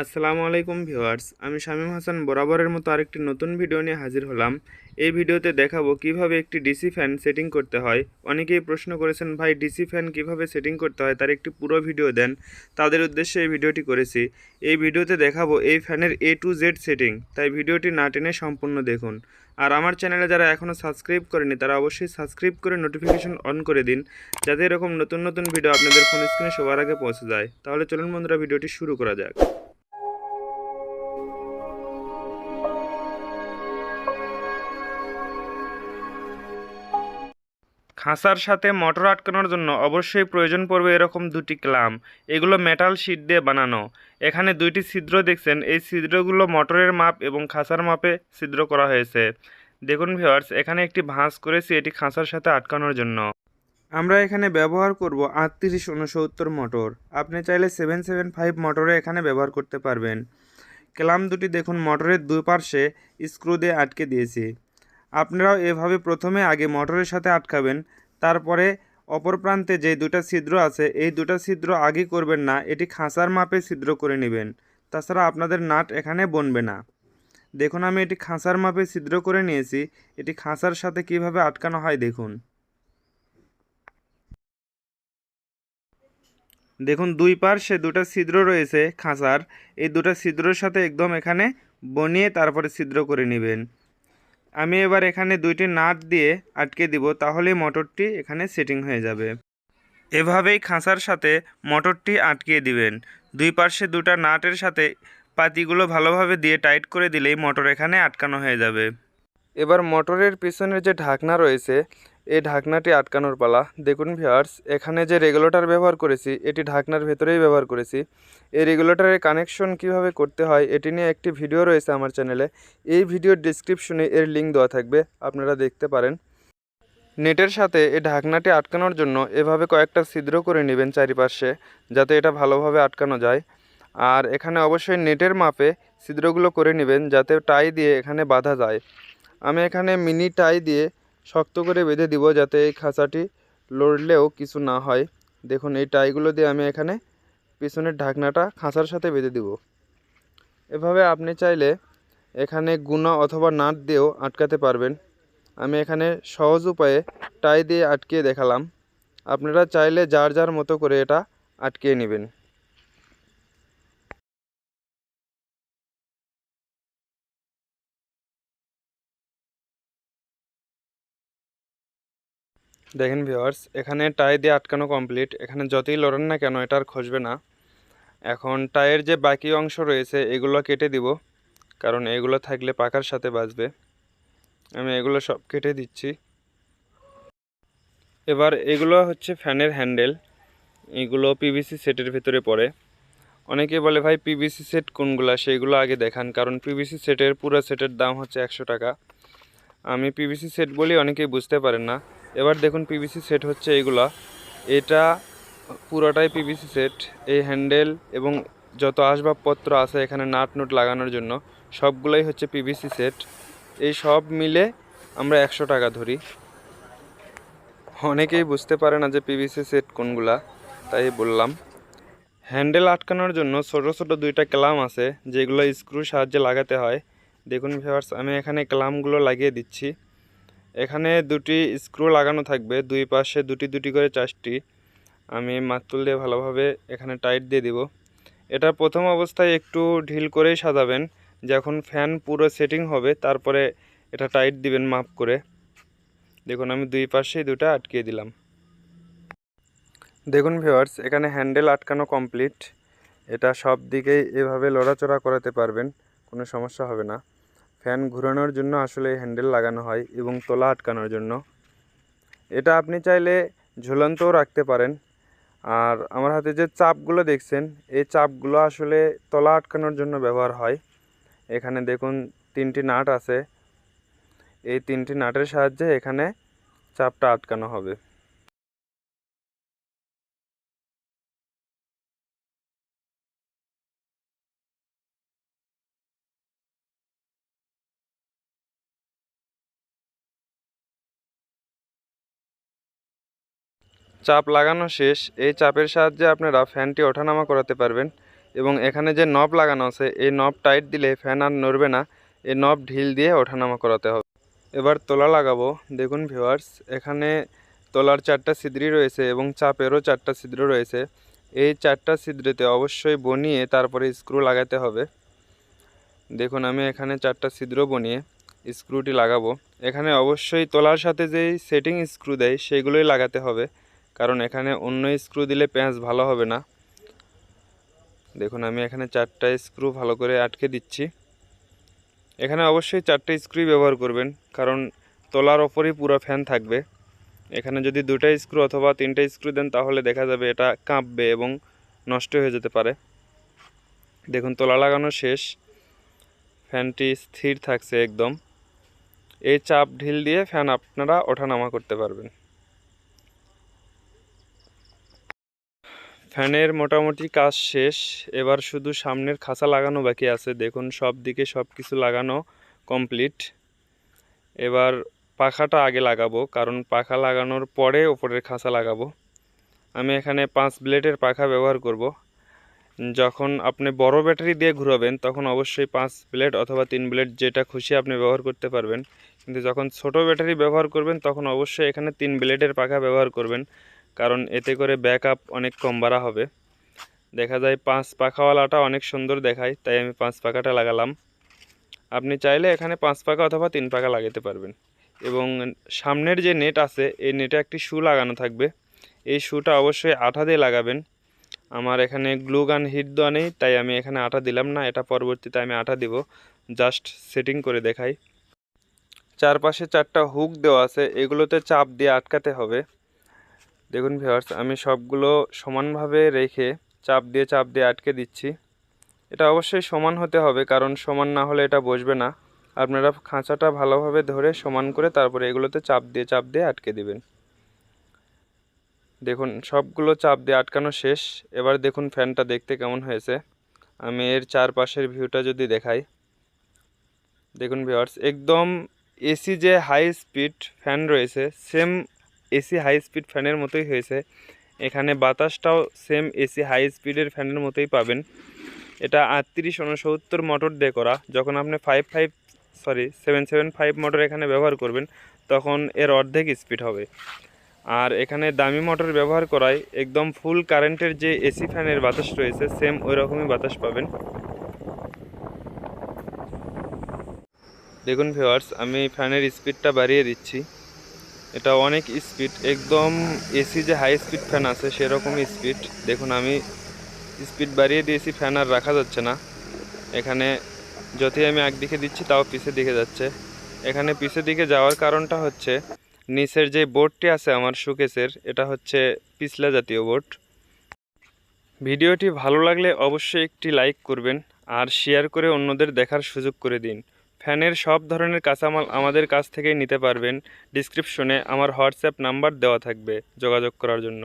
আসসালামু আলাইকুম ভিউয়ার্স, আমি শামীম হাসান বরাবরের মতো আরেকটি নতুন ভিডিও নিয়ে হাজির হলাম। এই ভিডিওতে দেখাবো কীভাবে একটি ডিসি ফ্যান সেটিং করতে হয়। অনেকেই প্রশ্ন করেছেন, ভাই, ডিসি ফ্যান কীভাবে সেটিং করতে হয়? তার একটি পুরো ভিডিও দেন। তাদের উদ্দেশ্যে এই ভিডিওটি করেছি। এই ভিডিওতে দেখাবো এই ফ্যানের এ টু জেড সেটিং। তাই ভিডিওটি না টেনে সম্পূর্ণ দেখুন। আর আমার চ্যানেলে যারা এখনও সাবস্ক্রাইব করেনি তারা অবশ্যই সাবস্ক্রাইব করে নোটিফিকেশন অন করে দিন, যাতে এরকম নতুন নতুন ভিডিও আপনাদের ফোন স্ক্রিনে সবার আগে পৌঁছে যায়। তাহলে চলুন বন্ধুরা, ভিডিওটি শুরু করা যাক। খাঁচার সাথে মোটর আটকানোর জন্য অবশ্যই প্রয়োজন পড়বে এরকম দুটি ক্লাম। এগুলো মেটাল শিট দিয়ে বানানো। এখানে দুইটি ছিদ্র দেখছেন। এই ছিদ্রগুলো মোটরের মাপ এবং খাঁচার মাপে ছিদ্র করা হয়েছে। দেখুন ভিওয়ার্স এখানে একটি ভাঁজ করেছি এটি খাঁচার সাথে আটকানোর জন্য। আমরা এখানে ব্যবহার করব আটত্রিশ উনসত্তর মোটর। আপনি চাইলে সেভেন সেভেন ফাইভ মোটরে এখানে ব্যবহার করতে পারবেন। ক্লাম দুটি দেখুন, মোটরের দুই পার্শ্বে স্ক্রু দিয়ে আটকে দিয়েছি। আপনারাও এভাবে প্রথমে আগে মোটরের সাথে আটকাবেন, তারপরে অপর প্রান্তে যে দুটা ছিদ্র আছে, এই দুটা ছিদ্র আগে করবেন না, এটি খাঁচার মাপে ছিদ্র করে নেবেন। তাছাড়া আপনাদের নাট এখানে বনবে না। দেখুন, আমি এটি খাঁচার মাপে ছিদ্র করে নিয়েছি। এটি খাঁচার সাথে কীভাবে আটকানো হয় দেখুন। দেখুন, দুই পার্শ্বে দুটো ছিদ্র রয়েছে খাঁচার। এই দুটো ছিদ্রর সাথে একদম এখানে বনিয়ে তারপরে ছিদ্র করে নেবেন। আমি এবার এখানে দুইটি নাট দিয়ে আটকে দিব, তাহলেই মোটরটি এখানে সেটিং হয়ে যাবে। এভাবেই খাঁচার সাথে মোটরটি আটকিয়ে দিবেন। দুই পার্শ্বে দুটা নাটের সাথে পাতিগুলো ভালোভাবে দিয়ে টাইট করে দিলেই মোটর এখানে আটকানো হয়ে যাবে। এবার মোটরের পিছনের যে ঢাকনা রয়েছে এই ঢাকনাটি আটকানোর পালা। দেখুন ভিউয়ার্স, এখানে যে রেগুলেটর ব্যবহার করেছি, এটি ঢাকনার ভেতরেই ব্যবহার করেছি। এই রেগুলেটরের কানেকশন কীভাবে করতে হয়, এটি নিয়ে একটি ভিডিও রয়েছে আমার চ্যানেলে। এই ভিডিওর ডিসক্রিপশনে এর লিঙ্ক দেওয়া থাকবে, আপনারা দেখতে পারেন। নেটের সাথে এই ঢাকনাটি আটকানোর জন্য এভাবে কয়েকটা ছিদ্র করে নেবেন চারিপাশে, যাতে এটা ভালোভাবে আটকানো যায়। আর এখানে অবশ্যই নেটের মাপে ছিদ্রগুলো করে নেবেন, যাতে টাই দিয়ে এখানে বাঁধা যায়। আমি এখানে মিনি টাই দিয়ে শক্ত করে বেঁধে দিব যাতে এই খাঁচাটি লড়লেও কিছু না হয়। দেখুন, এই টাইগুলো দিয়ে আমি এখানে পিছনের ঢাকনাটা খাঁচার সাথে বেঁধে দিব। এভাবে আপনি চাইলে এখানে গুনা অথবা নাট দিয়েও আটকাতে পারবেন। আমি এখানে সহজ উপায়ে টাই দিয়ে আটকিয়ে দেখালাম। আপনারা চাইলে যার যার মতো করে এটা আটকিয়ে নেবেন। দেখেন ভিওয়ার্স এখানে টাই দিয়ে আটকানো কমপ্লিট এখানে যতই লড়েন না কেন, এটা আর খসবে না। এখন টায়ের যে বাকি অংশ রয়েছে, এগুলো কেটে দিব। কারণ এগুলো থাকলে পাকার সাথে বাজবে আমি এগুলো সব কেটে দিচ্ছি। এবার এগুলো হচ্ছে ফ্যানের হ্যান্ডেল এগুলো পিভিসি সেটের ভিতরে পড়ে। অনেকে বলে, ভাই পিভিসি সেট কোনগুলো? সেইগুলো আগে দেখান। কারণ পিভিসি সেটের পুরো সেটের দাম হচ্ছে একশো টাকা। আমি পিভিসি সেট বলি, অনেকেই বুঝতে পারেন না। এবার দেখুন পিভিসি সেট হচ্ছে এইগুলা। এটা পুরোটাই পিভিসি সেট এই হ্যান্ডেল এবং যত আসবাবপত্র আছে এখানে নাট নোট লাগানোর জন্য, সবগুলোই হচ্ছে পিভিসি সেট এই সব মিলে আমরা একশো টাকা ধরি। অনেকেই বুঝতে পারে না যে পিভিসি সেট কোনগুলা, তাই বললাম। হ্যান্ডেল আটকানোর জন্য ছোট ছোট দুইটা ক্লাম আছে, যেগুলো স্ক্রু সাহায্যে লাগাতে হয়। দেখুন ভিউয়ার্স আমি এখানে ক্লামগুলো লাগিয়ে দিচ্ছি। এখানে দুটি স্ক্রু লাগানো থাকবে, দুই পাশে দুটি দুটি করে চারটি। আমি মাতুল দিয়ে ভালোভাবে এখানে টাইট দিয়ে দিব। এটা প্রথম অবস্থায় একটু ঢিল করেই সাজাবেন যখন ফ্যান পুরো সেটিং হবে, তারপরে এটা টাইট দিবেন মাপ করে। দেখুন, আমি দুই পাশেই দুটো আটকিয়ে দিলাম। দেখুন ভিউয়ার্স, এখানে হ্যান্ডেল আটকানো কমপ্লিট। এটা সব দিকেই এভাবে লড়াচড়া করাতে পারবেন, কোনো সমস্যা হবে না। ফ্যান ঘোরানোর জন্য আসলে হ্যান্ডেল লাগানো হয় এবং তোলা আটকানোর জন্য। এটা আপনি চাইলে ঝুলন্তও রাখতে পারেন। আর আমার হাতে যে চাপগুলো দেখছেন, এই চাপগুলো আসলে তলা আটকানোর জন্য ব্যবহার হয়। এখানে দেখুন তিনটি নাট আছে। এই তিনটি নাটের সাহায্যে এখানে চাপটা আটকানো হবে। চাপ লাগানো শেষ। এই চাপের সাহায্যে আপনারা ফ্যানটি ওঠানামা করাতে পারবেন এবং এখানে যে নব লাগানো আছে, এই নব টাইট দিলে ফ্যান আর নড়বে না। এই নব ঢিল দিয়ে ওঠানামা করাতে হবে। এবার তোলা লাগাবো। দেখুন ভিউয়ার্স, এখানে তোলার চারটা ছিদ্রি রয়েছে এবং চাপেরও চারটা ছিদ্র রয়েছে। এই চারটা ছিদ্রতে অবশ্যই বনিয়ে তারপরে স্ক্রু লাগাতে হবে। দেখুন, আমি এখানে চারটা ছিদ্র বনিয়ে স্ক্রুটি লাগাবো। এখানে অবশ্যই তোলার সাথে যেই সেটিং স্ক্রু দেয়, সেগুলোই লাগাতে হবে। কারণ এখানে অন্য স্ক্রু দিলে পেঁয়াজ ভালো হবে না। দেখুন, আমি এখানে চারটা স্ক্রু ভালো করে আটকে দিচ্ছি। এখানে অবশ্যই চারটে স্ক্রুই ব্যবহার করবেন, কারণ তোলার ওপরই পুরো ফ্যান থাকবে। এখানে যদি দুটা স্ক্রু অথবা তিনটে স্ক্রু দেন, তাহলে দেখা যাবে এটা কাঁপবে এবং নষ্ট হয়ে যেতে পারে। দেখুন, তোলা লাগানো শেষ। ফ্যানটি স্থির থাকছে একদম। এই চাপ ঢিল দিয়ে ফ্যান আপনারা ওঠানামা করতে পারবেন। ফ্যানের মোটামুটি কাজ শেষ, এবার শুধু সামনের খাঁচা লাগানো বাকি আছে। দেখুন, সব দিকে সব কিছু লাগানো কমপ্লিট এবার পাখাটা আগে লাগাবো, কারণ পাখা লাগানোর পরে ওপরের খাঁচা লাগাবো। আমি এখানে পাঁচ ব্লেডের পাখা ব্যবহার করব। যখন আপনি বড় ব্যাটারি দিয়ে ঘুরাবেন, তখন অবশ্যই পাঁচ ব্লেড অথবা তিন ব্লেড যেটা খুশি আপনি ব্যবহার করতে পারবেন। কিন্তু যখন ছোট ব্যাটারি ব্যবহার করবেন, তখন অবশ্যই এখানে তিন ব্লেডের পাখা ব্যবহার করবেন। কারণ এতে করে ব্যাকআপ অনেক কম বাড়া হবে। দেখা যায় পাঁচ পাখাওয়ালাটা অনেক সুন্দর দেখায়, তাই আমি পাঁচ পাখাটা লাগালাম। আপনি চাইলে এখানে পাঁচ পাখা অথবা তিন পাখা লাগাতে পারবেন। এবং সামনের যে নেট আছে, এই নেটে একটি শু লাগানো থাকবে। এই শুটা অবশ্যই আঠা দিয়ে লাগাবেন। আমার এখানে গ্লু গান হিট দেওয়া নেই, তাই আমি এখানে আঠা দিলাম না। এটা পরবর্তীতে আমি আঠা দিব জাস্ট সেটিং করে দেখাই। চারপাশে চারটা হুক দেওয়া আছে, এগুলোতে চাপ দিয়ে আটকাতে হবে। দেখুন ভিউয়ার্স আমি সবগুলো সমানভাবে রেখে চাপ দিয়ে চাপ দিয়ে আটকে দিচ্ছি। এটা অবশ্যই সমান হতে হবে, কারণ সমান না হলে এটা বসবে না। আপনারা খাঁচাটা ভালোভাবে ধরে সমান করে তারপরে এগুলোতে চাপ দিয়ে চাপ দিয়ে আটকে দিবেন। দেখুন, সবগুলো চাপ দিয়ে আটকানো শেষ। এবার দেখুন ফ্যানটা দেখতে কেমন হয়েছে। আমি এর চারপাশের ভিউটা যদি দেখাই। দেখুন ভিউয়ার্স একদম এসি যে হাই স্পিড ফ্যান রয়েছে সেম এসি হাই স্পিড ফ্যানের মতোই হয়েছে। এখানে বাতাসটাও সেম এসি হাই স্পিডের ফ্যানের মতোই পাবেন। এটা আটত্রিশ উনসত্তর মোটর দিয়ে করা। যখন আপনি five five sorry seven seven five motor এখানে ব্যবহার করবেন, তখন এর অর্ধেক স্পিড হবে। আর এখানে দামি মোটর ব্যবহার করায় একদম ফুল কারেন্টের যে এসি ফ্যানের বাতাস রয়েছে সেম ওই রকমই বাতাস পাবেন। দেখুন ভিওয়ার্স আমি ফ্যানের স্পিডটা বাড়িয়ে দিচ্ছি। এটা অনেক স্পিড একদম এসি যে হাই স্পিড ফ্যান আছে সেরকমই স্পিড দেখুন, আমি স্পিড বাড়িয়ে দিয়েছি ফ্যান আর রাখা যাচ্ছে না। এখানে যতই আমি একদিকে দিচ্ছি, তাও পিছের দিকে যাচ্ছে। এখানে পিছের দিকে যাওয়ার কারণটা হচ্ছে, নিচের যে বোর্ডটি আছে আমার সুকেসের এটা হচ্ছে পিছলা জাতীয় বোর্ড ভিডিওটি ভালো লাগলে অবশ্যই একটি লাইক করবেন, আর শেয়ার করে অন্যদের দেখার সুযোগ করে দিন। ফ্যানের সব ধরনের কাঁচামাল আমাদের কাছ থেকেই নিতে পারবেন। ডিসক্রিপশনে আমার হোয়াটসঅ্যাপ নাম্বার দেওয়া থাকবে যোগাযোগ করার জন্য।